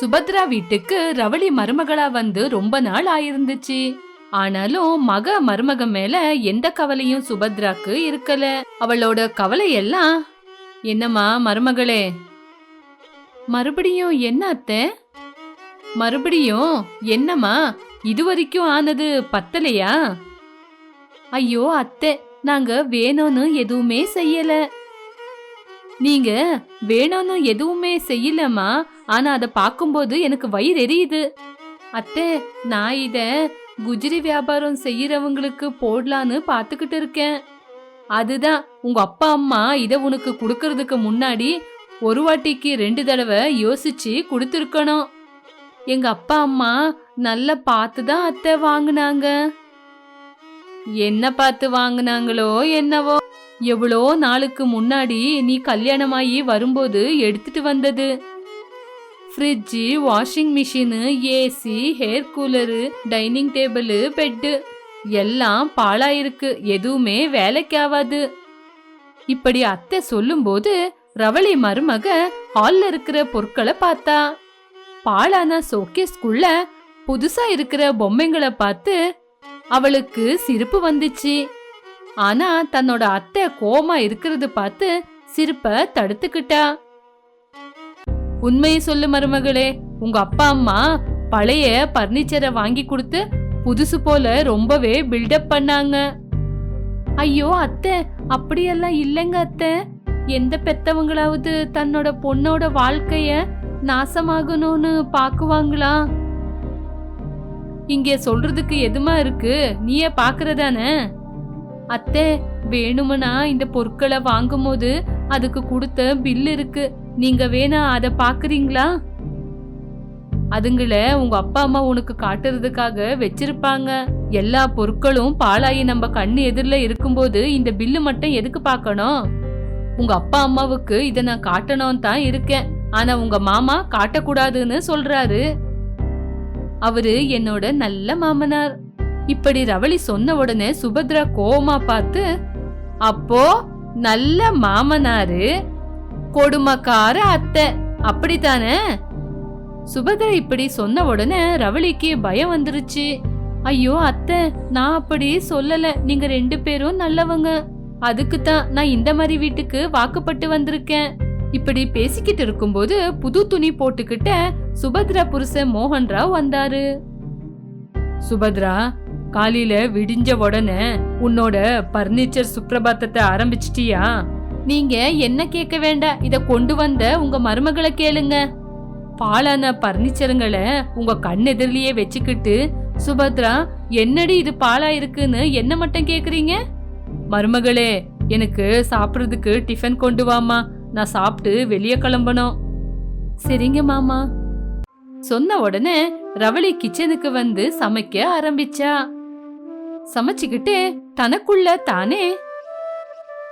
சுபத்ரா வீட்டுக்கு ரவளி மருமகளா வந்து ரொம்ப நாள் ஆயிருந்துச்சு. ஆனாலும் மக மருமக மேல எந்த கவலையும் சுபத்ராக்கு இருக்கல. அவளோட கவலை எல்லாம் என்னம்மா மருமகளே மறுபடியும் என்ன அத்தை? மறுபடியும் என்னம்மா? இது வரைக்கும் ஆனது பத்தலையா? ஐயோ அத்தை நாங்க வேணும்னு எதுவுமே செய்யல. நீங்க வேணும்னு எதுவுமே செய்யலம்மா. ஆனா அதை பார்க்கும்போது எனக்கு வயிறு எரியுது. அத்தை நான் இத குஜ்ரி வியாபாரம் செய்யறவங்களுக்கு போடலான்னு பாத்துக்கிட்டு இருக்கேன். அதுதான் உங்க அப்பா அம்மா இத உனக்கு கொடுக்கறதுக்கு முன்னாடி ஒரு வாட்டிக்கு ரெண்டு தடவை யோசிச்சு கொடுத்துருக்கணும். எங்க அப்பா அம்மா நல்லா பார்த்து தான் அத்தை வாங்கினாங்க. என்ன பார்த்து வாங்கினாங்களோ என்னவோ. எவ்வளோ நாளுக்கு முன்னாடி நீ கல்யாணமாயி வரும்போது எடுத்துட்டு வந்தது? Fridge washing machine AC air cooler dining table bed எல்லாம் பாழாயிருக்கு. எதுவுமே வேலைக்கு ஆகாது இப்படி அத்தை சொல்லும்போது ரவளி மருமக ஹால்ல இருக்கிற பொருட்களை பார்த்தா. பாழான சோகேஸ்குள்ள புதுசா இருக்கிற பொம்மைங்களை பார்த்து அவளுக்கு சிரிப்பு வந்துச்சு. ஆனா தன்னோட அத்தை கோமா இருக்கிறது பார்த்து சிரிப்ப தடுத்துக்கிட்டா. உண்மையை சொல்லு மருமகளே உங்க அப்பா அம்மா பழைய பர்னிச்சரை வாங்கி கொடுத்து புதுசு போல ரொம்பவே பில்டப் பண்ணாங்க. ஐயோ அத்தை அப்படியெல்லாம் இல்லைங்க அத்தை. எந்த பெத்தவங்களாவது தன்னோட பொண்ணோட வாழ்க்கைய நாசமாகணும்னு பாக்குவாங்களா? இங்க சொல்றதுக்கு எதுமா இருக்கு? நீயே பாக்குறதானே? அத்தை வேணுமனா இந்த பொருட்களை வாங்கும்போது அதுக்கு கொடுத்த பில் இருக்கு. நீங்க வேணா அத பாக்குறீங்களா அதுங்கள உங்க அப்பா அம்மா உனக்கு காட்டுறதுக்காக வச்சிருப்பாங்க. எல்லா பொருட்களும் பாழாயி நம்ம கண்ணு எதிரில் இருக்கும்போது இந்த பில்லு மட்டும் எதுக்கு பார்க்கணும்? உங்க அப்பா அம்மாவுக்கு இதை நான் காட்டணும் தான் இருக்கேன். ஆனா உங்க மாமா காட்டக்கூடாதுன்னு சொல்றாரு. அவரு என்னோட நல்ல மாமனார். இப்படி ரவளி சொன்ன உடனே சுபத்ரா கோவமா பார்த்து அப்போ நல்ல மாமனாரு கொடுமக்கார அத்தை. அப்படித்தானே? சுபத்ரா இப்படி சொன்ன உடனே ரவளிக்கு பயம் வந்துருச்சு. ஐயோ அத்தை நான் அப்படி சொல்லல. நீங்க ரெண்டு பேரும் நல்லவங்க. அதுக்கு தான் நான் இந்த மாதிரி வீட்டுக்கு வாக்குப்பட்டு வந்திருக்கேன். இப்படி பேசிக்கிட்டு இருக்கும்போது புது துணி போட்டுக்கிட்ட சுபத்ரா புருஷன் மோகன் ராவ் வந்தாரு. சுபத்ரா காலையில விடிஞ்ச உடனே உன்னோட பர்னிச்சர் சுப்பிரபாத்தத்தை ஆரம்பிச்சிட்டியா? நீங்க என்ன கேட்க வேண்டாம் இத கொண்டு வந்த உங்க மருமகளை கேளுங்க. பாலான பர்னிச்சருங்களை உங்க கண் எதிரிலேயே வச்சுக்கிட்டு சுபத்ரா என்னடி இது பாலா இருக்குன்னு என்ன மட்டும் கேக்குறீங்க? மருமகளே எனக்கு சாப்பிடுறதுக்கு டிஃபன் கொண்டு வாமா நான் சாப்பிட்டு வெளியே கிளம்பணும். சரிங்க மாமா. சொன்ன உடனே ரவளி கிச்சனுக்கு வந்து சமைக்க ஆரம்பிச்சா. சமைச்சுக்கிட்டு தனக்குள்ள தானே?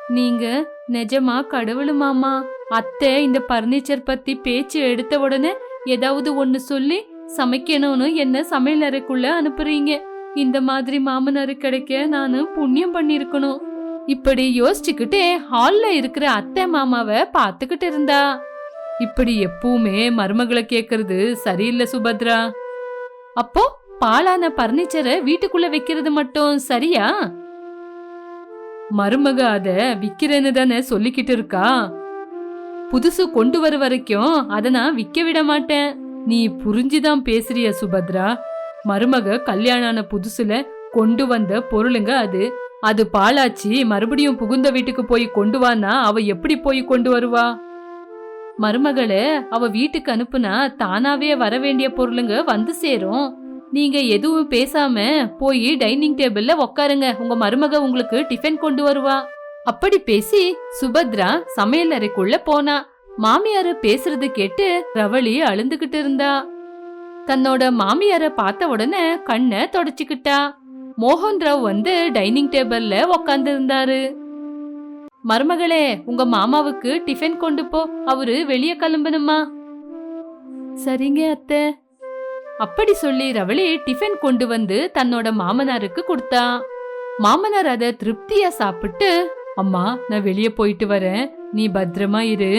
நீங்க நிஜமா கடவுளுமாமா அத்தை இந்த பர்னிச்சர் பத்தி பேச்சு எடுத்த உடனே ஏதாவது ஒன்னு சொல்லி சமைக்கணும்னு என்ன சமையல் அறைக்குள்ள அனுப்புறீங்க? இந்த மாதிரி மாமனாரு கிடைக்க நானு புண்ணியம் பண்ணிருக்கணும் இப்படி யோசிச்சுக்கிட்டே ஹால்ல இருக்கிற அத்தை மாமாவை பார்த்துக்கிட்டு இருந்தா. இப்படி எப்பவுமே மருமகளை கேக்குறது சரியில்லை சுபத்ரா. அப்போ பாலான பர்னிச்சரை வீட்டுக்குள்ள வைக்கிறது மட்டும் சரியா? மருமக அத விக்கிறேன்னு தானே சொல்லிக்கிட்டு இருக்கா? புதுசு கொண்டு வர வரைக்கும் அத நான் விக்க விட மாட்டேன். நீ புரிஞ்சுதான் பேசுறிய சுபத்ரா? மருமக கல்யாணம் ஆன புதுசுல கொண்டு வந்த பொருளுங்க அது. அது பாலாச்சி மறுபடியும் புகுந்த வீட்டுக்கு போய் கொண்டு வானா அவ எப்படி போய் கொண்டு வருவா? மருமகளை அவ வீட்டுக்கு அனுப்புனா தானாவே வர வேண்டிய பொருளுங்க வந்து சேரும். நீங்க எதுவும் பேசாம போய் டைனிங் டேபிள்ல உக்காருங்க. உங்க மருமக உங்களுக்கு டிஃபன் கொண்டு வருவா. அப்படி பேசி சுபத்ரா சமையல் அறைக்குள்ள போனா. மாமியார பேசுறது கேட்டு ரவளி அழுந்துகிட்டு இருந்தா. தன்னோட மாமியார பார்த்த உடனே கண்ணை தொடச்சுக்கிட்டா. மோகன் ராவ் வந்து டைனிங் டேபிள்ல உக்காந்து இருந்தாரு மருமகளே உங்க மாமாவுக்கு டிஃபன் கொண்டு போ. அவரு வெளியே கிளம்பணுமா? சரிங்க அத்தை. அப்படி சொல்லி ரவளி டிஃபன் கொண்டு வந்து தன்னோட மாமனாருக்கு கொடுத்தா. மாமனார் அதை திருப்தியா சாப்பிட்டு அம்மா நான் வெளிய போயிட்டு வரேன். நீ பத்திரமா இரு.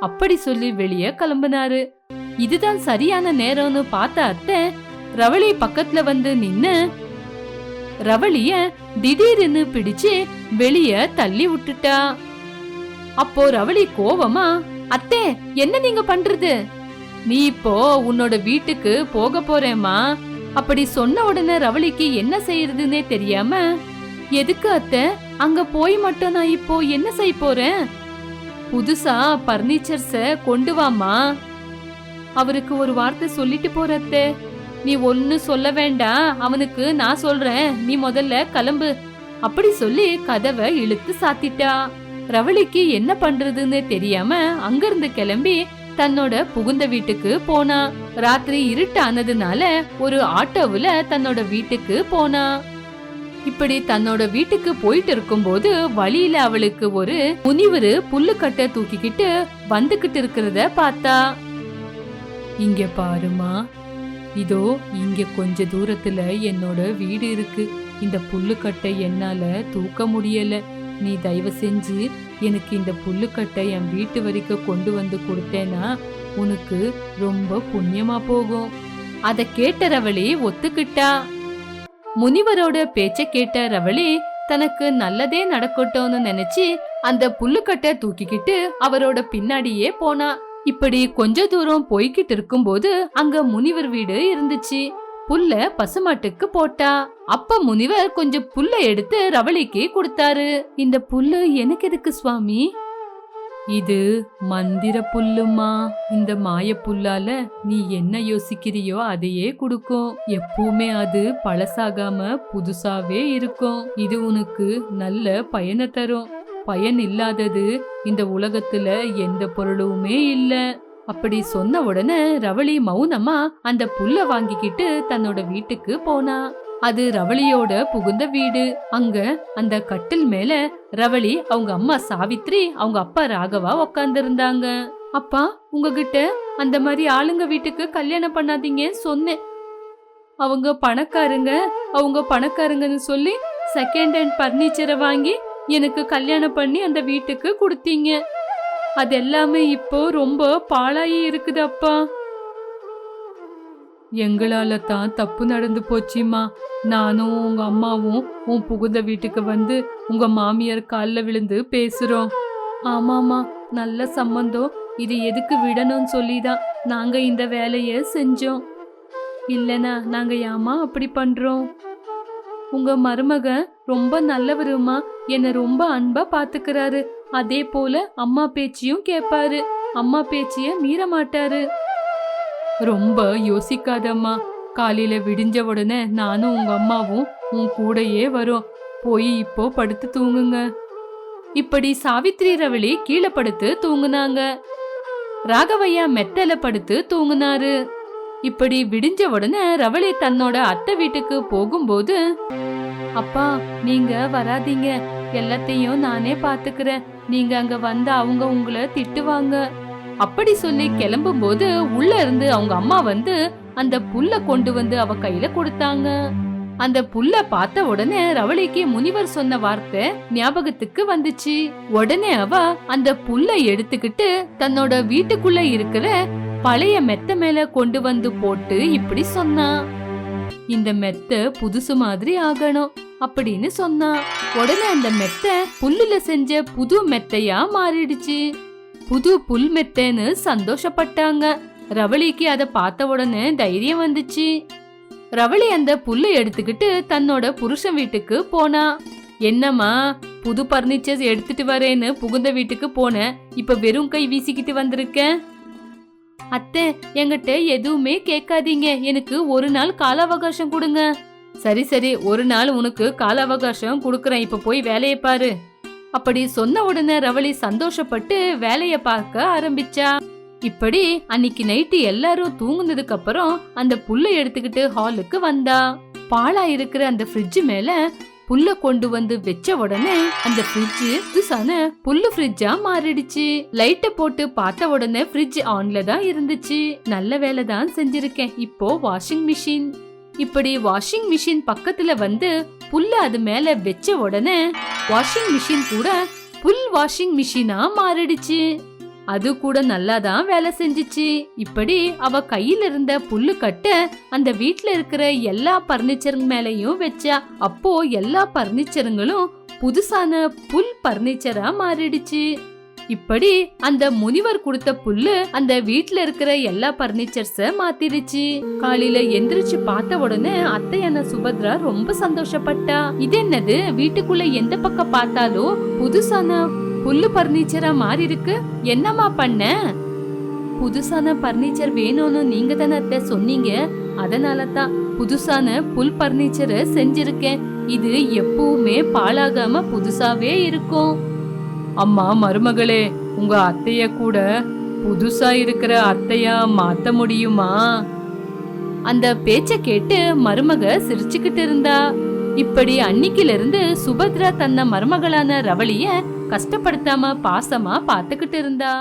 அப்படி சொல்லி வெளிய கிளம்புனாரு. இதுதான் சரியான நேரம்னு பார்த்த அத்தை ரவளி பக்கத்துல வந்து நின்னு ரவளிய திடீர்னு பிடிச்சு வெளிய தள்ளி விட்டுட்டா. அப்போ ரவளி கோவமா அத்தே என்ன நீங்க பண்றது? நீ இப்போ உன்னோட வீட்டுக்கு போக போறேம்மா. அப்படி சொன்ன உடனே ரவளிக்கு என்ன செய்யறதுன்னே தெரியாம எதுக்கு அத்த? அங்க போய் மட்டும் நான் இப்போ என்ன செய்ய போறேன்? புதுசா பர்னிச்சர்ஸ கொண்டு வாமா அவருக்கு ஒரு வார்த்தை சொல்லிட்டு போறத்த நீ ஒன்னு சொல்ல வேண்டாம் அவனுக்கு நான் சொல்றேன். நீ முதல்ல கிளம்பு. அப்படி சொல்லி கதவை இழுத்து சாத்திட்டா. ரவளிக்கு என்ன பண்றதுன்னு தெரியாம அங்கிருந்து கிளம்பி தன்னோட புகுந்த வீட்டுக்கு போனா. ராத்திரி இருட்டானதுனால ஒரு ஆட்டோவுல தன்னோட வீட்டுக்கு போனா. இப்படி தன்னோட வீட்டுக்கு போயிட்டு இருக்கும்போது வழியில அவளுக்கு ஒரு முனிவரு புல்லுக்கட்டை தூக்கிக்கிட்டு வந்துகிட்டு இருக்கிறத பார்த்தா. இங்க பாருமா இதோ இங்க கொஞ்ச தூரத்துல என்னோட வீடு இருக்கு. இந்த புல்லுக்கட்டை என்னால தூக்க முடியல. நீ தயவு செஞ்சு எனக்கு இந்த புல்லுக்கட்டை என் வீட்டு வரைக்கும் கொண்டு வந்து கொடுத்தேன்னா உனக்கு ரொம்ப புண்ணியமா போகும். அத கேட்ட ரவளி ஒத்துக்கிட்டா. முனிவரோட பேச்ச கேட்ட ரவளி தனக்கு நல்லதே நடக்கட்டும்னு நினைச்சு அந்த புல்லுக்கட்டை தூக்கிக்கிட்டு அவரோட பின்னாடியே போனா. இப்படி கொஞ்ச தூரம் போய்கிட்டு இருக்கும்போது அங்க முனிவர் வீடு இருந்துச்சு. புல்ல பசுமாட்டுக்கு போட்டா. அப்ப முனிவர் கொஞ்சம் புல்ல எடுத்து ரவளிக்கு கொடுத்தாரு. இந்த புல்லு எனக்கு எதுக்கு சுவாமி? இது மந்திர புல்லுமா? இந்த மாய புல்லால நீ என்ன யோசிக்கிறியோ அதையே கொடுக்கும். எப்பவுமே அது பழசாகாம புதுசாவே இருக்கும். இது உனக்கு நல்ல பயனை தரும். பயன் இல்லாதது இந்த உலகத்துல எந்த பொருளுமே இல்லை. அப்படி சொன்ன உடனே ரவளி மௌனமா அந்த புல்ல வாங்கிக்கிட்டு தன்னோட வீட்டுக்கு போனா. அது ரவளியோட புகுந்த வீடு. அங்க அந்த கட்டில் மேல ரவளி அவங்க அம்மா சாவித்ரி அவங்க அப்பா ராகவா உக்காந்துருந்தாங்க. அப்பா உங்ககிட்ட அந்த மாதிரி ஆளுங்க வீட்டுக்கு கல்யாணம் பண்ணாதீங்க சொன்னேன். அவங்க பணக்காரங்க அவங்க பணக்காரங்கன்னு சொல்லி செகண்ட் ஹேண்ட் பர்னிச்சரை வாங்கி எனக்கு கல்யாணம் பண்ணி அந்த வீட்டுக்கு கொடுத்தீங்க. அது எல்லாமே இப்போ ரொம்ப பாழாயி இருக்குது அப்பா. எங்களால தான் தப்பு நடந்து போச்சுமா. நானும் உங்க அம்மாவும் உன் புகுந்த வீட்டுக்கு வந்து உங்க மாமியார் காலில் விழுந்து பேசுறோம். ஆமாமா நல்ல சம்பந்தம். இது எதுக்கு விடணும்னு சொல்லி தான் நாங்க இந்த வேலையை செஞ்சோம். இல்லனா நாங்க ஏமா அப்படி பண்றோம்? உங்க மருமகன் ரொம்ப நல்லவருமா. என்னை ரொம்ப அன்பா பாத்துக்கிறாரு. அதே போல அம்மா பேச்சையும் கேட்பாரு அம்மா பேச்சைய மீற மாட்டாரு ரொம்ப யோசிக்காதம்மா. காலையில விடிஞ்ச உடனே நானும் உங்க அம்மாவும் உன் கூடயே வரும். போய் இப்போ படுத்து தூங்குங்க. இப்படி சாவித்ரி ரவளி கீழே படுத்து தூங்குனாங்க. ராகவையா மெத்தல படுத்து தூங்குனாரு. இப்படி விடிஞ்ச உடனே ரவளி தன்னோட அத்தை வீட்டுக்கு போகும்போது அப்பா நீங்க வராதீங்க. எல்லாத்தையும் நானே பாத்துக்கிறேன். நீங்க அங்க வந்து அவங்க உங்களை திட்டுவாங்க. அப்படி சொல்லி கிளம்பும் போது உள்ள இருந்து அவங்க அம்மா வந்து அந்த புல்ல கொண்டு வந்து அவ கையில கொடுத்தாங்க. அந்த புல்ல பார்த்த உடனே ரவளிக்கு முனிவர் சொன்ன வார்த்தை ஞாபகத்துக்கு வந்துச்சு. உடனே அவ அந்த புல்ல எடுத்துக்கிட்டு தன்னோட வீட்டுக்குள்ள இருக்கிற பழைய மெத்த மேல கொண்டு வந்து போட்டு இப்படி சொன்னா. இந்த மெத்த புதுசு மாதிரி ஆகணும். அப்படின்னு சொன்னா. உடனே அந்த மெத்தை புல்லுல செஞ்ச புது மெத்தையா மாறிடுச்சு. புது புல் மெத்தைன்னு சந்தோஷப்பட்டாங்க. ரவளிக்கு அதை பார்த்த உடனே தைரியம் வந்துச்சு. ரவளி அந்த புல்லை எடுத்துக்கிட்டு தன்னோட புருஷன் வீட்டுக்கு போனா. என்னம்மா புது பர்னிச்சர்ஸ் எடுத்துட்டு வரேன்னு புகுந்த வீட்டுக்கு போனேன் இப்ப வெறும் கை வீசிக்கிட்டு வந்திருக்கேன் அத்தை என்கிட்ட எதுவுமே கேட்காதீங்க. எனக்கு ஒரு நாள் கால அவகாசம் கொடுங்க. சரி சரி ஒரு நாள் உனக்கு கால அவகாசம் கொடுக்கறேன். இப்ப போய் வேலையை பாரு. அப்படி சொன்ன உடனே ரவளி சந்தோஷப்பட்டு வேலைய பார்க்க ஆரம்பிச்சா. இப்படி அன்னைக்கு நைட்டு எல்லாரும் தூங்குனதுக்கு அப்புறம் அந்த புல்லை எடுத்துக்கிட்டு ஹாலுக்கு வந்தா. பாலா இருக்கிற அந்த ஃப்ரிட்ஜ் மேல புல்ல கொண்டு வந்து வச்ச உடனே அந்த ஃப்ரிட்ஜ் புதுசான புல்லு ஃப்ரிட்ஜா மாறிடுச்சு. லைட்ட போட்டு பார்த்த உடனே ஃப்ரிட்ஜ் ஆன்ல தான் இருந்துச்சு. நல்ல வேலை தான் செஞ்சிருக்கேன். இப்போ வாஷிங் மிஷின் இப்படி வாஷிங் மிஷின் பக்கத்துல வந்து புல்ல அது மேல வெச்ச உடனே வாஷிங் மிஷின் கூட புல் வாஷிங் மிஷினா மாறிடுச்சு. அது கூட நல்லா தான் வேலை செஞ்சுச்சு. இப்படி அவ கையில இருந்த புல்லு கட்ட அந்த வீட்ல இருக்கிற எல்லா பர்னிச்சர் மேலையும் வச்சா. அப்போ எல்லா பர்னிச்சருங்களும் புதுசான புல் பர்னிச்சரா மாறிடுச்சு. இப்படி அந்த முனிவர் கொடுத்த புல்லு அந்த வீட்ல இருக்கிற எல்லா பர்னிச்சர்ஸ மாத்திருச்சு. காலையில எந்திரிச்சு பார்த்த உடனே அத்தையான சுபத்ரா ரொம்ப சந்தோஷப்பட்டா. இது என்னது? வீட்டுக்குள்ள எந்த பக்கம் பார்த்தாலும் புதுசான புல்லு பர்னிச்சரா மாறி இருக்கு. என்னம்மா பண்ண? புதுசான பர்னிச்சர் வேணும்னு நீங்க தானே அத்தை சொன்னீங்க. அதனால தான் புதுசான புல் பர்னிச்சரை செஞ்சிருக்கேன். இது எப்பவுமே பாழாகாம புதுசாவே இருக்கும். அம்மா மருமகளே உங்க அத்தைய கூட புதுசா இருக்கிற அத்தையா மாத்த முடியுமா அந்த பேச்ச கேட்டு மருமக சிரிச்சுக்கிட்டு இருந்தா இப்படி அன்னிக்கில இருந்து சுபத்ரா தன்ன மருமகளான ரவளிய கஷ்டப்படுத்தாம பாசமா பாத்துக்கிட்டு இருந்தா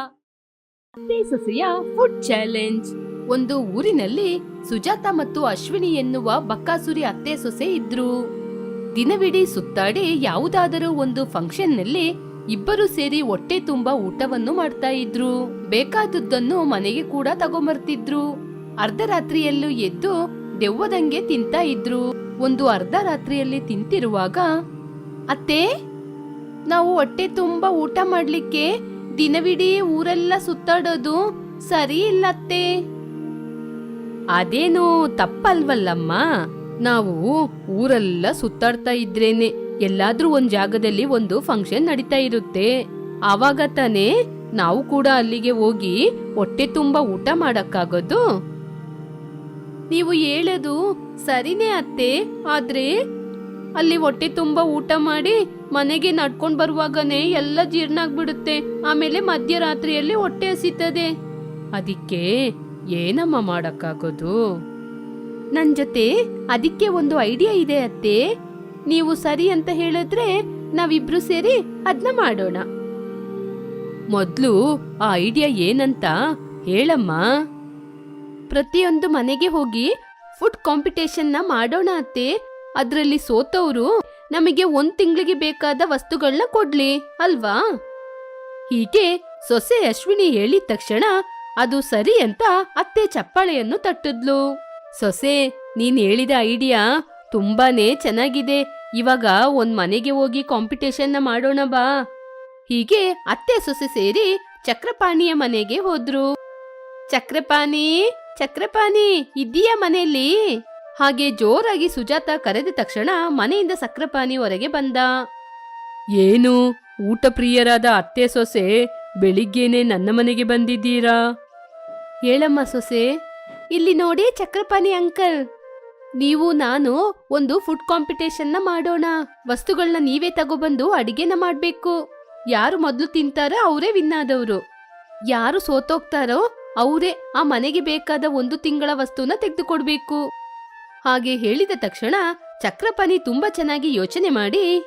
ಅತ್ತೆ ಸೊಸೆಯ ಫುಡ್ ಚಾಲೆಂಜ್ ಒಂದು ಊರಿನಲ್ಲಿ ಸುಜಾತ ಮತ್ತು ಅಶ್ವಿನಿ ಎನ್ನುವ ಬಕ್ಕಾಸುರಿ ಅತ್ತೆ ಸೊಸೆ ಇದ್ರು ದಿನವಿಡೀ ಸುತ್ತಾಡಿ ಯಾವುದಾದರೂ ಒಂದು ಫಂಕ್ಷನ್ ನಲ್ಲಿ ಇಬ್ಬರು ಸೇರಿ ಹೊಟ್ಟೆ ತುಂಬಾ ಊಟವನ್ನು ಮಾಡ್ತಾ ಇದ್ರು. ಬೇಕಾದದ್ದನ್ನು ಮನೆಗೆ ಕೂಡ ತಗೊಂಬರ್ತಿದ್ರು. ಅರ್ಧರಾತ್ರಿಯಲ್ಲೂ ಎದ್ದು ದೆವ್ವದಂಗೆ ತಿಂತಾ ಇದ್ರು. ಒಂದು ಅರ್ಧ ರಾತ್ರಿಯಲ್ಲಿ ತಿಂತಿರುವಾಗ, ಅತ್ತೆ, ನಾವು ಹೊಟ್ಟೆ ತುಂಬಾ ಊಟ ಮಾಡ್ಲಿಕ್ಕೆ ದಿನವಿಡೀ ಊರೆಲ್ಲ ಸುತ್ತಾಡೋದು ಸರಿ ಇಲ್ಲತ್ತೆ ಅದೇನು ತಪ್ಪಲ್ವಲ್ಲಮ್ಮ, ನಾವು ಊರೆಲ್ಲ ಸುತ್ತಾಡ್ತಾ ಇದ್ರೇನೆ. ಎಲ್ಲಾದ್ರೂ ಒಂದ್ ಜಾಗದಲ್ಲಿ ಒಂದು ಫಂಕ್ಷನ್ ನಡೀತಾ ಇರುತ್ತೆ. ಆವಾಗ ತಾನೇ ನಾವು ಕೂಡ ಅಲ್ಲಿಗೆ ಹೋಗಿ ಹೊಟ್ಟೆ ತುಂಬಾ ಊಟ ಮಾಡಕ್ಕಾಗೋದು? ನೀವು ಹೇಳೋದು ಸರಿನೇ ಅತ್ತೆ, ಆದ್ರೆ ಅಲ್ಲಿ ಹೊಟ್ಟೆ ತುಂಬಾ ಊಟ ಮಾಡಿ ಮನೆಗೆ ನಡ್ಕೊಂಡ್ ಬರುವಾಗನೇ ಎಲ್ಲ ಜೀರ್ಣ ಆಗ್ಬಿಡುತ್ತೆ. ಆಮೇಲೆ ಮಧ್ಯರಾತ್ರಿಯಲ್ಲಿ ಹೊಟ್ಟೆ ಹಸಿತದೆ. ಅದಕ್ಕೆ ಏನಮ್ಮ ಮಾಡಕ್ಕಾಗೋದು? ನನ್ ಜೊತೆ ಅದಕ್ಕೆ ಒಂದು ಐಡಿಯಾ ಇದೆ ಅತ್ತೆ. ನೀವು ಸರಿ ಅಂತ ಹೇಳಿದ್ರೆ ನಾವಿಬ್ರು ಸೇರಿ ಅದ್ನ ಮಾಡೋಣ. ಮೊದ್ಲು ಆ ಐಡಿಯಾ ಏನಂತ ಹೇಳಮ್ಮ. ಪ್ರತಿಯೊಂದು ಮನೆಗೆ ಹೋಗಿ ಫುಡ್ ಕಾಂಪಿಟೇಷನ್ನ ಮಾಡೋಣ ಅತ್ತೆ. ಅದ್ರಲ್ಲಿ ಸೋತವರು ನಮಗೆ ಒಂದ್ ತಿಂಗಳಿಗೆ ಬೇಕಾದ ವಸ್ತುಗಳನ್ನ ಕೊಡ್ಲಿ, ಅಲ್ವಾ? ಹೀಗೆ ಸೊಸೆ ಅಶ್ವಿನಿ ಹೇಳಿದ ತಕ್ಷಣ ಅದು ಸರಿ ಅಂತ ಅತ್ತೆ ಚಪ್ಪಾಳೆಯನ್ನು ತಟ್ಟಿದ್ಲು. ಸೊಸೆ, ನೀನ್ ಹೇಳಿದ ಐಡಿಯಾ ತುಂಬಾನೇ ಚೆನ್ನಾಗಿದೆ. ಇವಾಗ ಒಂದ್ ಮನೆಗೆ ಹೋಗಿ ಕಾಂಪಿಟೇಷನ್ನ ಮಾಡೋಣ ಬಾ. ಹೀಗೆ ಅತ್ತೆ ಸೊಸೆ ಸೇರಿ ಚಕ್ರಪಾಣಿಯ ಮನೆಗೆ ಹೋದ್ರು. ಚಕ್ರಪಾಣಿ ಚಕ್ರಪಾಣಿ ಇದೀಯ ಮನೆಯಲ್ಲಿ? ಹಾಗೆ ಜೋರಾಗಿ ಸುಜಾತ ಕರೆದ ತಕ್ಷಣ ಮನೆಯಿಂದ ಸಕ್ರಪಾಣಿ ಹೊರಗೆ ಬಂದ. ಏನು ಊಟ ಪ್ರಿಯರಾದ ಅತ್ತೆ ಸೊಸೆ ಬೆಳಿಗ್ಗೆನೆ ನನ್ನ ಮನೆಗೆ ಬಂದಿದ್ದೀರಾ? ಹೇಳಮ್ಮ ಸೊಸೆ, ಇಲ್ಲಿ ನೋಡಿ ಚಕ್ರಪಾಣಿ ಅಂಕಲ್. ನೀವು ನಾನು ಒಂದು ಫುಡ್ ಕಾಂಪಿಟೇಷನ್ನ ಮಾಡೋಣ. ವಸ್ತುಗಳನ್ನ ನೀವೇ ತಗೊಬಂದು ಅಡಿಗೆನ ಮಾಡ್ಬೇಕು. ಯಾರು ಮೊದಲು ತಿಂತಾರೋ ಅವರೇ ವಿನ್ ಆದವರು. ಯಾರು ಸೋತೋಗ್ತಾರೋ ಅವರೇ ಆ ಮನೆಗೆ ಬೇಕಾದ ಒಂದು ತಿಂಗಳ ವಸ್ತುನ ತೆಗೆದುಕೊಡ್ಬೇಕು. ಹಾಗೆ ಹೇಳಿದ ತಕ್ಷಣ ಚಕ್ರಪಾಣಿ ತುಂಬಾ ಚೆನ್ನಾಗಿ ಯೋಚನೆ ಮಾಡಿ,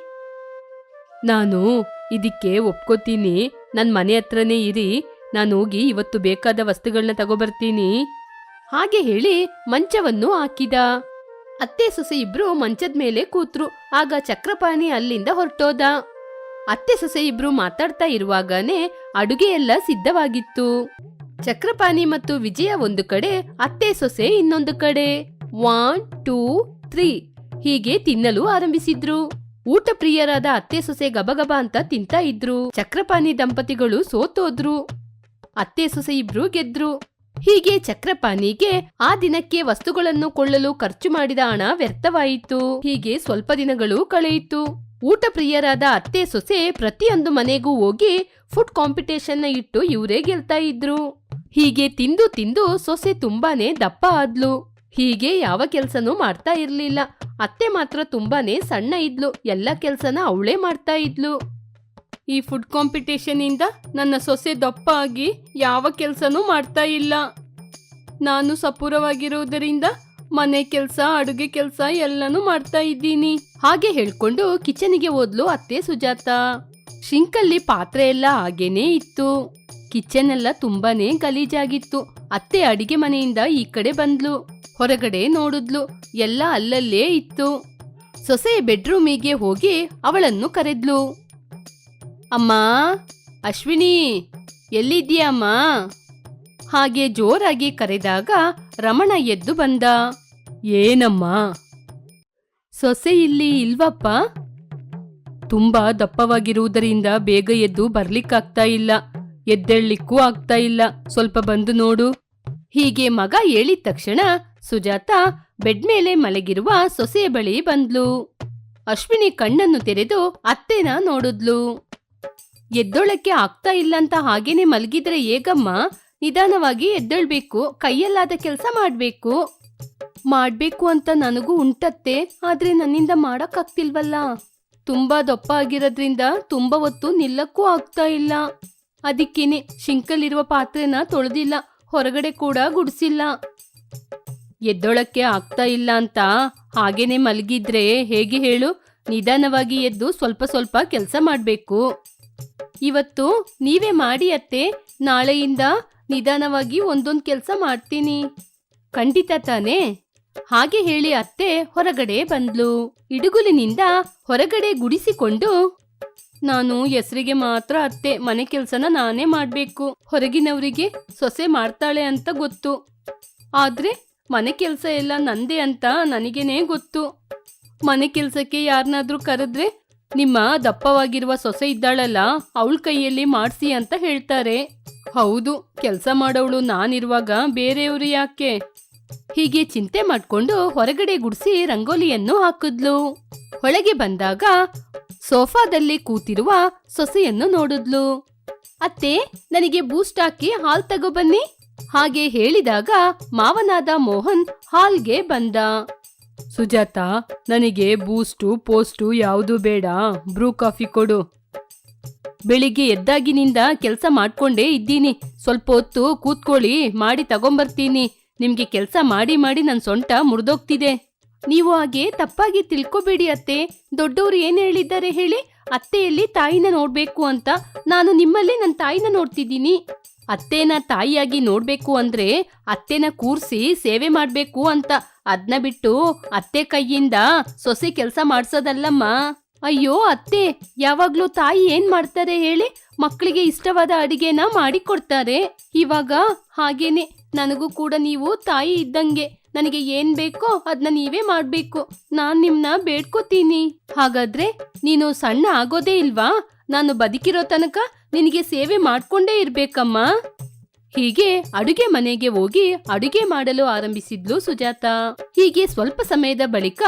ನಾನು ಇದಕ್ಕೆ ಒಪ್ಕೋತೀನಿ. ನನ್ ಮನೆ ಹತ್ರನೇ ಇರಿ. ನಾನು ಹೋಗಿ ಇವತ್ತು ಬೇಕಾದ ವಸ್ತುಗಳನ್ನ ತಗೋಬರ್ತೀನಿ. ಹಾಗೆ ಹೇಳಿ ಮಂಚವನ್ನು ಹಾಕಿದ. ಅತ್ತೆ ಸೊಸೆ ಇಬ್ರು ಮಂಚದ ಮೇಲೆ ಕೂತ್ರು. ಆಗ ಚಕ್ರಪಾಣಿ ಅಲ್ಲಿಂದ ಹೊರಟೋದ. ಅತ್ತೆ ಸೊಸೆ ಇಬ್ರು ಮಾತಾಡ್ತಾ ಇರುವಾಗನೇ ಅಡುಗೆ ಎಲ್ಲ ಸಿದ್ಧವಾಗಿತ್ತು. ಚಕ್ರಪಾಣಿ ಮತ್ತು ವಿಜಯ ಒಂದು ಕಡೆ, ಅತ್ತೆ ಸೊಸೆ ಇನ್ನೊಂದು ಕಡೆ. ಒನ್ ಟೂ ತ್ರೀ ಹೀಗೆ ತಿನ್ನಲು ಆರಂಭಿಸಿದ್ರು. ಊಟ ಪ್ರಿಯರಾದ ಅತ್ತೆ ಸೊಸೆ ಗಬಗಬ ಅಂತ ತಿಂತಾ ಇದ್ರು. ಚಕ್ರಪಾಣಿ ದಂಪತಿಗಳು ಸೋತೋದ್ರು. ಅತ್ತೆ ಸೊಸೆ ಇಬ್ರು ಗೆದ್ರು. ಹೀಗೆ ಚಕ್ರಪಾಣಿಗೆ ಆ ದಿನಕ್ಕೆ ವಸ್ತುಗಳನ್ನು ಕೊಳ್ಳಲು ಖರ್ಚು ಮಾಡಿದ ಹಣ ವ್ಯರ್ಥವಾಯಿತು. ಹೀಗೆ ಸ್ವಲ್ಪ ದಿನಗಳು ಕಳೆಯಿತು. ಊಟ ಪ್ರಿಯರಾದ ಅತ್ತೆ ಸೊಸೆ ಪ್ರತಿಯೊಂದು ಮನೆಗೂ ಹೋಗಿ ಫುಡ್ ಕಾಂಪಿಟೇಷನ್ ಇಟ್ಟು ಇವರೇ ಗೆಲ್ತಾ ಇದ್ರು. ಹೀಗೆ ತಿಂದು ತಿಂದು ಸೊಸೆ ತುಂಬಾನೇ ದಪ್ಪ ಆದ್ಲು. ಹೀಗೆ ಯಾವ ಕೆಲ್ಸನೂ ಮಾಡ್ತಾ ಇರ್ಲಿಲ್ಲ. ಅತ್ತೆ ಮಾತ್ರ ತುಂಬಾನೇ ಸಣ್ಣ ಇದ್ಲು. ಎಲ್ಲ ಕೆಲ್ಸನ ಅವಳೇ ಮಾಡ್ತಾ ಇದ್ಲು. ಈ ಫುಡ್ ಕಾಂಪಿಟೇಷನ್ ಇಂದ ನನ್ನ ಸೊಸೆ ದಪ್ಪ ಆಗಿ ಯಾವ ಕೆಲಸನೂ ಮಾಡ್ತಾ ಇಲ್ಲ. ನಾನು ಸಪೂರವಾಗಿರುವುದರಿಂದ ಮನೆ ಕೆಲಸ, ಅಡುಗೆ ಕೆಲಸ ಎಲ್ಲನೂ ಮಾಡ್ತಾ ಇದ್ದೀನಿ. ಹಾಗೆ ಹೇಳ್ಕೊಂಡು ಕಿಚನಿಗೆ ಹೋದ್ಲು ಅತ್ತೆ ಸುಜಾತ. ಶಿಂಕಲ್ಲಿ ಪಾತ್ರೆ ಎಲ್ಲ ಹಾಗೇನೇ ಇತ್ತು. ಕಿಚನ್ ಎಲ್ಲ ತುಂಬಾನೇ ಗಲೀಜಾಗಿತ್ತು. ಅತ್ತೆ ಅಡಿಗೆ ಮನೆಯಿಂದ ಈ ಕಡೆ ಬಂದ್ಲು. ಹೊರಗಡೆ ನೋಡಿದ್ಲು. ಎಲ್ಲ ಅಲ್ಲಲ್ಲೇ ಇತ್ತು. ಸೊಸೆ ಬೆಡ್ರೂಮಿಗೆ ಹೋಗಿ ಅವಳನ್ನು ಕರೆದ್ಲು. ಅಮ್ಮ, ಅಶ್ವಿನಿ ಎಲ್ಲಿದ್ದೀಯಮ್ಮ ಹಾಗೆ ಜೋರಾಗಿ ಕರೆದಾಗ ರಮಣ ಎದ್ದು ಬಂದ. ಏನಮ್ಮ? ಸೊಸೆ ಇಲ್ಲಿ ಇಲ್ವಪ್ಪ? ತುಂಬಾ ದಪ್ಪವಾಗಿರುವುದರಿಂದ ಬೇಗ ಎದ್ದು ಬರ್ಲಿಕ್ಕಾಗ್ತಾ ಇಲ್ಲ. ಎದ್ದೇಳ್ಲಿಕ್ಕೂ ಆಗ್ತಾ ಇಲ್ಲ. ಸ್ವಲ್ಪ ಬಂದು ನೋಡು. ಹೀಗೆ ಮಗ ಹೇಳಿದ ತಕ್ಷಣ ಸುಜಾತ ಬೆಡ್ ಮೇಲೆ ಮಲಗಿರುವ ಸೊಸೆಯ ಬಳಿ ಬಂದ್ಲು. ಅಶ್ವಿನಿ ಕಣ್ಣನ್ನು ತೆರೆದು ಅತ್ತೆನ ನೋಡಿದ್ಲು. ಎದ್ದೊಳಕ್ಕೆ ಆಗ್ತಾ ಇಲ್ಲ ಅಂತ ಹಾಗೇನೆ ಮಲಗಿದ್ರೆ ಹೇಗಮ್ಮ ನಿಧಾನವಾಗಿ ಎದ್ದೇಳ್ಬೇಕು, ಕೈಯಲ್ಲಾದ ಕೆಲಸ ಮಾಡ್ಬೇಕು. ಮಾಡ್ಬೇಕು ಅಂತ ನನಗೂ ಉಂಟತ್ತೆ, ಆದ್ರೆ ನನ್ನಿಂದ ಮಾಡಕ್ಕಾಗ್ತಿಲ್ವಲ್ಲ? ತುಂಬಾ ದಪ್ಪ ಆಗಿರೋದ್ರಿಂದ ತುಂಬಾ ಹೊತ್ತು ನಿಲ್ಲಕ್ಕೂ ಆಗ್ತಾ ಇಲ್ಲ. ಅದಕ್ಕೇನೆ ಶಿಂಕಲ್ಲಿರುವ ಪಾತ್ರೆನ ತೊಳೆದಿಲ್ಲ, ಹೊರಗಡೆ ಕೂಡ ಗುಡಿಸಿಲ್ಲ. ಎದ್ದೊಳಕ್ಕೆ ಆಗ್ತಾ ಇಲ್ಲ ಅಂತ ಹಾಗೇನೆ ಮಲಗಿದ್ರೆ ಹೇಗೆ ಹೇಳು? ನಿಧಾನವಾಗಿ ಎದ್ದು ಸ್ವಲ್ಪ ಸ್ವಲ್ಪ ಕೆಲಸ ಮಾಡಬೇಕು. ಇವತ್ತು ನೀವೇ ಮಾಡಿ ಅತ್ತೆ. ನಾಳೆಯಿಂದ ನಿಧಾನವಾಗಿ ಒಂದೊಂದು ಕೆಲಸ ಮಾಡ್ತೀನಿ. ಖಂಡಿತ ತಾನೇ. ಹಾಗೆ ಹೇಳಿ ಅತ್ತೆ ಹೊರಗಡೆ ಬಂದ್ಲು. ಇಡುಗುಲಿನಿಂದ ಹೊರಗಡೆ ಗುಡಿಸಿಕೊಂಡು ನಾನು ಹೆಸರಿಗೆ ಮಾತ್ರ ಅತ್ತೆ, ಮನೆ ಕೆಲ್ಸನ ನಾನೇ ಮಾಡ್ಬೇಕು. ಹೊರಗಿನವರಿಗೆ ಸೊಸೆ ಮಾಡ್ತಾಳೆ ಅಂತ ಗೊತ್ತು. ಆದ್ರೆ ಮನೆ ಕೆಲಸ ಎಲ್ಲ ನಂದೇ ಅಂತ ನನಗೇನೆ ಗೊತ್ತು. ಮನೆ ಕೆಲ್ಸಕ್ಕೆ ಯಾರನ್ನಾದ್ರೂ ಕರೆದ್ರೆ ನಿಮ್ಮ ದಪ್ಪವಾಗಿರುವ ಸೊಸೆ ಇದ್ದಾಳಲ್ಲ, ಅವಳ ಕೈಯಲ್ಲಿ ಮಾಡಿಸಿ ಅಂತ ಹೇಳ್ತಾರೆ. ಹೌದು, ಕೆಲಸ ಮಾಡೋಳು ನಾನಿರುವಾಗ ಬೇರೆಯವರು ಯಾಕೆ? ಹೀಗೆ ಚಿಂತೆ ಮಾಡ್ಕೊಂಡು ಹೊರಗಡೆ ಗುಡಿಸಿ ರಂಗೋಲಿಯನ್ನು ಹಾಕಿದ್ಲು. ಒಳಗೆ ಬಂದಾಗ ಸೋಫಾದಲ್ಲಿ ಕೂತಿರುವ ಸೊಸೆಯನ್ನು ನೋಡಿದ್ಲು. ಅತ್ತೆ, ನನಗೆ ಬೂಸ್ಟ್ ಹಾಕಿ ಹಾಲ್ ತಗೋಬನ್ನಿ ಹಾಗೆ ಹೇಳಿದಾಗ ಮಾವನಾದ ಮೋಹನ್ ಹಾಲ್ಗೆ ಬಂದ. ಸುಜಾತ, ನನಗೆ ಬೂಸ್ಟು, ಪೋಸ್ಟು ಯಾವುದು ಬೇಡ. ಬ್ರೂ ಕಾಫಿ ಕೊಡು. ಬೆಳಿಗ್ಗೆ ಎದ್ದಾಗಿನಿಂದ ಕೆಲಸ ಮಾಡ್ಕೊಂಡೇ ಇದ್ದೀನಿ. ಸ್ವಲ್ಪ ಹೊತ್ತು ಕೂತ್ಕೊಳ್ಳಿ, ಮಾಡಿ ತಗೊಂಬರ್ತೀನಿ. ನಿಮಗೆ ಕೆಲಸ ಮಾಡಿ ಮಾಡಿ ನನ್ನ ಸೊಂಟ ಮುರಿದೋಗ್ತಿದೆ. ನೀವು ಹಾಗೆ ತಪ್ಪಾಗಿ ತಿಳ್ಕೊಬೇಡಿ ಅತ್ತೆ. ದೊಡ್ಡವರು ಏನು ಹೇಳಿದ್ದಾರೆ ಹೇಳಿ? ಅತ್ತೆಯಲ್ಲಿ ತಾಯಿನ ನೋಡ್ಬೇಕು ಅಂತ. ನಾನು ನಿಮ್ಮಲ್ಲಿ ನನ್ನ ತಾಯಿನ ನೋಡ್ತಿದ್ದೀನಿ. ಅತ್ತೆನ ತಾಯಿಯಾಗಿ ನೋಡ್ಬೇಕು ಅಂದ್ರೆ ಅತ್ತೆನ ಕೂರ್ಸಿ ಸೇವೆ ಮಾಡಬೇಕು ಅಂತ. ಅದ್ನ ಬಿಟ್ಟು ಅತ್ತೆ ಕೈಯಿಂದ ಸೊಸೆ ಕೆಲಸ ಮಾಡ್ಸೋದಲ್ಲಮ್ಮ? ಅಯ್ಯೋ ಅತ್ತೆ, ಯಾವಾಗ್ಲೂ ತಾಯಿ ಏನ್ ಮಾಡ್ತಾರೆ ಹೇಳಿ? ಮಕ್ಕಳಿಗೆ ಇಷ್ಟವಾದ ಅಡಿಗೆನ ಮಾಡಿಕೊಡ್ತಾರೆ ಇವಾಗ ಹಾಗೇನೆ, ನನಗೂ ಕೂಡ ನೀವು ತಾಯಿ ಇದ್ದಂಗೆ ನನಗೆ ಏನ್ ಬೇಕೋ ಅದನ್ನ ನೀವೇ ಮಾಡ್ಬೇಕು. ನಾನ್ ನಿಮ್ನ ಬೇಡ್ಕೋತೀನಿ. ಹಾಗಾದ್ರೆ ನೀನು ಸಣ್ಣ ಆಗೋದೇ ಇಲ್ವಾ? ನಾನು ಬದುಕಿರೋ ತನಕ ನಿನಗೆ ಸೇವೆ ಮಾಡ್ಕೊಂಡೇ ಇರ್ಬೇಕಮ್ಮ. ಹೀಗೆ ಅಡುಗೆ ಮನೆಗೆ ಹೋಗಿ ಅಡುಗೆ ಮಾಡಲು ಆರಂಭಿಸಿದ್ಲು ಸುಜಾತ. ಹೀಗೆ ಸ್ವಲ್ಪ ಸಮಯದ ಬಳಿಕ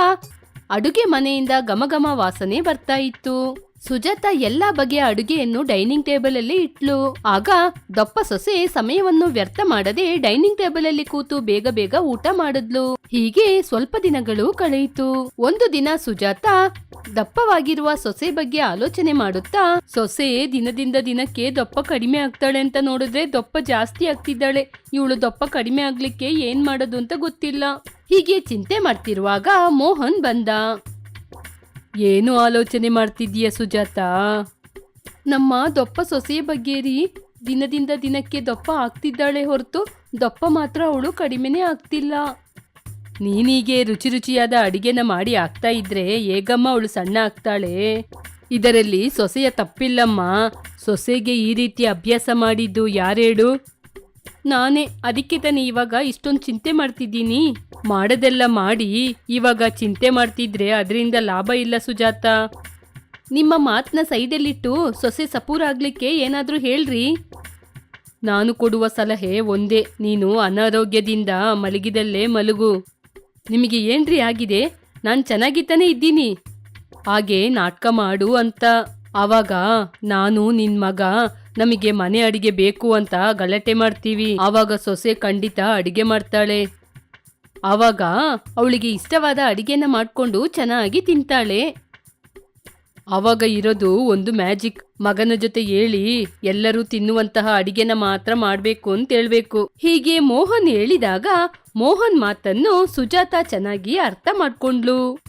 ಅಡುಗೆ ಮನೆಯಿಂದ ಘಮಘಮ ವಾಸನೆ ಬರ್ತಾ ಇತ್ತು. ಸುಜಾತ ಎಲ್ಲ ಬಗೆಯ ಅಡುಗೆಯನ್ನು ಡೈನಿಂಗ್ ಟೇಬಲ್ ಅಲ್ಲಿ ಇಟ್ಲು. ಆಗ ದಪ್ಪ ಸೊಸೆ ಸಮಯವನ್ನು ವ್ಯರ್ಥ ಮಾಡದೆ ಡೈನಿಂಗ್ ಟೇಬಲ್ ಅಲ್ಲಿ ಕೂತು ಬೇಗ ಬೇಗ ಊಟ ಮಾಡಿದ್ಲು. ಹೀಗೆ ಸ್ವಲ್ಪ ದಿನಗಳು ಕಳೆಯಿತು. ಒಂದು ದಿನ ಸುಜಾತ ದಪ್ಪವಾಗಿರುವ ಸೊಸೆ ಬಗ್ಗೆ ಆಲೋಚನೆ ಮಾಡುತ್ತಾ, ಸೊಸೆ, ದಿನದಿಂದ ದಿನಕ್ಕೆ ದಪ್ಪ ಕಡಿಮೆ ಆಗ್ತಾಳೆ ಅಂತ ನೋಡಿದ್ರೆ ದಪ್ಪ ಜಾಸ್ತಿ ಆಗ್ತಿದ್ದಾಳೆ. ಇವಳು ದಪ್ಪ ಕಡಿಮೆ ಆಗ್ಲಿಕ್ಕೆ ಏನ್ ಮಾಡೋದು ಅಂತ ಗೊತ್ತಿಲ್ಲ. ಹೀಗೆ ಚಿಂತೆ ಮಾಡ್ತಿರುವಾಗ ಮೋಹನ್ ಬಂದ. ಏನು ಆಲೋಚನೆ ಮಾಡ್ತಿದ್ದೀಯ ಸುಜಾತ? ನಮ್ಮ ದಪ್ಪ ಸೊಸೆಯ ಬಗ್ಗೆ ರೀ ದಿನದಿಂದ ದಿನಕ್ಕೆ ದಪ್ಪ ಆಗ್ತಿದ್ದಾಳೆ ಹೊರತು ದಪ್ಪ ಮಾತ್ರ ಅವಳು ಕಡಿಮೆನೇ ಆಗ್ತಿಲ್ಲ. ನೀನೀಗೆ ರುಚಿ ರುಚಿಯಾದ ಅಡಿಗೆನ ಮಾಡಿ ಆಗ್ತಾ ಇದ್ರೆ ಹೇಗಮ್ಮ ಅವಳು ಸಣ್ಣ ಆಗ್ತಾಳೆ? ಇದರಲ್ಲಿ ಸೊಸೆಯ ತಪ್ಪಿಲ್ಲಮ್ಮ. ಸೊಸೆಗೆ ಈ ರೀತಿ ಅಭ್ಯಾಸ ಮಾಡಿದ್ದು ಯಾರೇಳು? ನಾನೇ, ಅದಕ್ಕೆ ತಾನೆ ಇವಾಗ ಇಷ್ಟೊಂದು ಚಿಂತೆ ಮಾಡ್ತಿದ್ದೀನಿ. ಮಾಡೋದೆಲ್ಲ ಮಾಡಿ, ಇವಾಗ ಚಿಂತೆ ಮಾಡ್ತಿದ್ರೆ ಅದರಿಂದ ಲಾಭ ಇಲ್ಲ ಸುಜಾತ. ನಿಮ್ಮ ಮಾತನ್ನ ಸೈಡಲ್ಲಿಟ್ಟು ಸೊಸೆ ಸಪೂರಾಗ್ಲಿಕ್ಕೆ ಏನಾದರೂ ಹೇಳ್ರಿ. ನಾನು ಕೊಡುವ ಸಲಹೆ ಒಂದೇ, ನೀನು ಅನಾರೋಗ್ಯದಿಂದ ಮಲಗಿದಲ್ಲೇ ಮಲಗು. ನಿಮಗೆ ಏನ್ರಿ ಆಗಿದೆ? ನಾನು ಚೆನ್ನಾಗಿತ್ತಾನೆ ಇದ್ದೀನಿ. ಹಾಗೆ ನಾಟಕ ಮಾಡು ಅಂತ. ಆವಾಗ ನಾನು ನಿನ್ ಮಗ, ನಮಗೆ ಮನೆ ಅಡಿಗೆ ಬೇಕು ಅಂತ ಗಲಾಟೆ ಮಾಡ್ತೀವಿ. ಆವಾಗ ಸೊಸೆ ಖಂಡಿತ ಅಡಿಗೆ ಮಾಡ್ತಾಳೆ. ಆವಾಗ ಅವಳಿಗೆ ಇಷ್ಟವಾದ ಅಡಿಗೆನ ಮಾಡ್ಕೊಂಡು ಚೆನ್ನಾಗಿ ತಿಂತಾಳೆ. ಆವಾಗ ಇರೋದು ಒಂದು ಮ್ಯಾಜಿಕ್. ಮಗನ ಜೊತೆ ಹೇಳಿ ಎಲ್ಲರೂ ತಿನ್ನುವಂತಹ ಅಡಿಗೆನ ಮಾತ್ರ ಮಾಡ್ಬೇಕು ಅಂತ ಹೇಳ್ಬೇಕು. ಹೀಗೆ ಮೋಹನ್ ಹೇಳಿದಾಗ ಮೋಹನ್ ಮಾತನ್ನು ಸುಜಾತ ಚೆನ್ನಾಗಿ ಅರ್ಥ ಮಾಡ್ಕೊಂಡ್ಲು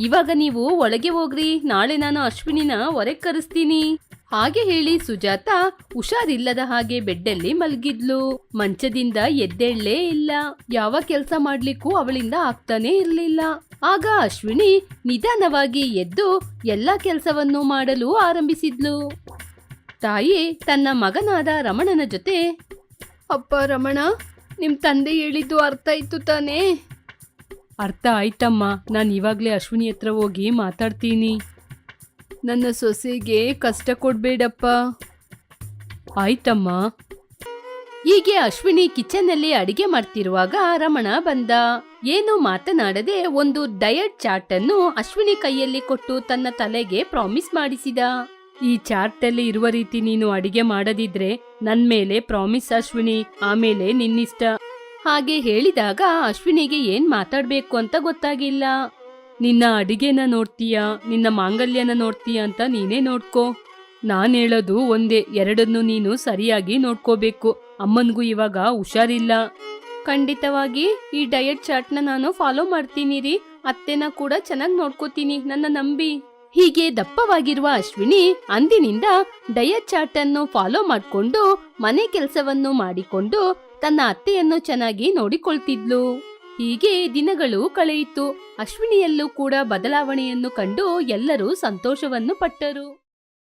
ಇವಾಗ ನೀವು ಒಳಗೆ ಹೋಗ್ರಿ, ನಾಳೆ ನಾನು ಅಶ್ವಿನಿನ ಹೊರಗೆ ಕರೆಸ್ತೀನಿ. ಹಾಗೆ ಹೇಳಿ ಸುಜಾತ ಹುಷಾರಿಲ್ಲದ ಹಾಗೆ ಬೆಡ್ಡಲ್ಲಿ ಮಲಗಿದ್ಲು. ಮಂಚದಿಂದ ಎದ್ದೇಳಲೇ ಇಲ್ಲ. ಯಾವ ಕೆಲಸ ಮಾಡ್ಲಿಕ್ಕೂ ಅವಳಿಂದ ಆಗ್ತಾನೆ ಇರಲಿಲ್ಲ. ಆಗ ಅಶ್ವಿನಿ ನಿಧಾನವಾಗಿ ಎದ್ದು ಎಲ್ಲಾ ಕೆಲಸವನ್ನು ಮಾಡಲು ಆರಂಭಿಸಿದ್ಲು. ತಾಯಿ ತನ್ನ ಮಗನಾದ ರಮಣನ ಜೊತೆ, ಅಪ್ಪ ರಮಣ, ನಿಮ್ ತಂದೆ ಹೇಳಿದ್ದು ಅರ್ಥ ಇತ್ತು ತಾನೇ? ಅರ್ಥ ಆಯ್ತಮ್ಮ. ನಾನು ಇವಾಗಲೇ ಅಶ್ವಿನಿ ಹತ್ರ ಹೋಗಿ ಮಾತಾಡ್ತೀನಿ. ನನ್ನ ಸೊಸೆಗೆ ಕಷ್ಟ ಕೊಡಬೇಡಪ್ಪ. ಆಯ್ತಮ್ಮ. ಹೀಗೆ ಅಶ್ವಿನಿ ಕಿಚನ್ನಲ್ಲಿ ಅಡಿಗೆ ಮಾಡ್ತಿರುವಾಗ ರಮಣ ಬಂದ. ಏನು ಮಾತನಾಡದೆ ಒಂದು ಡಯಟ್ ಚಾರ್ಟ್ ಅನ್ನು ಅಶ್ವಿನಿ ಕೈಯಲ್ಲಿ ಕೊಟ್ಟು ತನ್ನ ತಲೆಗೆ ಪ್ರಾಮಿಸ್ ಮಾಡಿಸಿದ. ಈ ಚಾರ್ಟ್ ಅಲ್ಲಿ ಇರುವ ರೀತಿ ನೀನು ಅಡಿಗೆ ಮಾಡದಿದ್ರೆ ನನ್ ಮೇಲೆ ಪ್ರಾಮಿಸ್ ಅಶ್ವಿನಿ, ಆಮೇಲೆ ನಿನ್ನಿಷ್ಟ. ಹಾಗೆ ಹೇಳಿದಾಗ ಅಶ್ವಿನಿಗೆ ಏನ್ ಮಾತಾಡ್ಬೇಕು ಅಂತ ಗೊತ್ತಾಗಿಲ್ಲ. ನಿನ್ನ ಅಡಿಗೆನ ನೋಡ್ತೀಯ? ನಿನ್ನ ಮಾಂಗಲ್ಯನ ನೋಡ್ತೀಯ ಅಂತ ನೀನೇ ನೋಡ್ಕೋ. ನಾನ್ ಹೇಳೋದು ಒಂದೇ, ಎರಡನ್ನು ನೀನು ಸರಿಯಾಗಿ ನೋಡ್ಕೋಬೇಕು. ಅಮ್ಮನ್ಗೂ ಇವಾಗ ಹುಷಾರಿಲ್ಲ. ಖಂಡಿತವಾಗಿ, ಈ ಡಯಟ್ ಚಾರ್ಟ್ನ ನಾನು ಫಾಲೋ ಮಾಡ್ತೀನಿ ರೀ. ಅತ್ತೆನ ಕೂಡ ಚೆನ್ನಾಗಿ ನೋಡ್ಕೋತೀನಿ, ನನ್ನ ನಂಬಿ. ಹೀಗೆ ದಪ್ಪವಾಗಿರುವ ಅಶ್ವಿನಿ ಅಂದಿನಿಂದ ಡಯಟ್ ಚಾರ್ಟ್ ಅನ್ನು ಫಾಲೋ ಮಾಡಿಕೊಂಡು ಮನೆ ಕೆಲಸವನ್ನು ಮಾಡಿಕೊಂಡು ತನ್ನ ಅತ್ತೆಯನ್ನು ಚೆನ್ನಾಗಿ ನೋಡಿಕೊಳ್ತಿದ್ಲು. ಹೀಗೆ ದಿನಗಳು ಕಳೆಯಿತು. ಅಶ್ವಿನಿಯಲ್ಲೂ ಕೂಡ ಬದಲಾವಣೆಯನ್ನು ಕಂಡು ಎಲ್ಲರೂ ಸಂತೋಷವನ್ನು ಪಟ್ಟರು.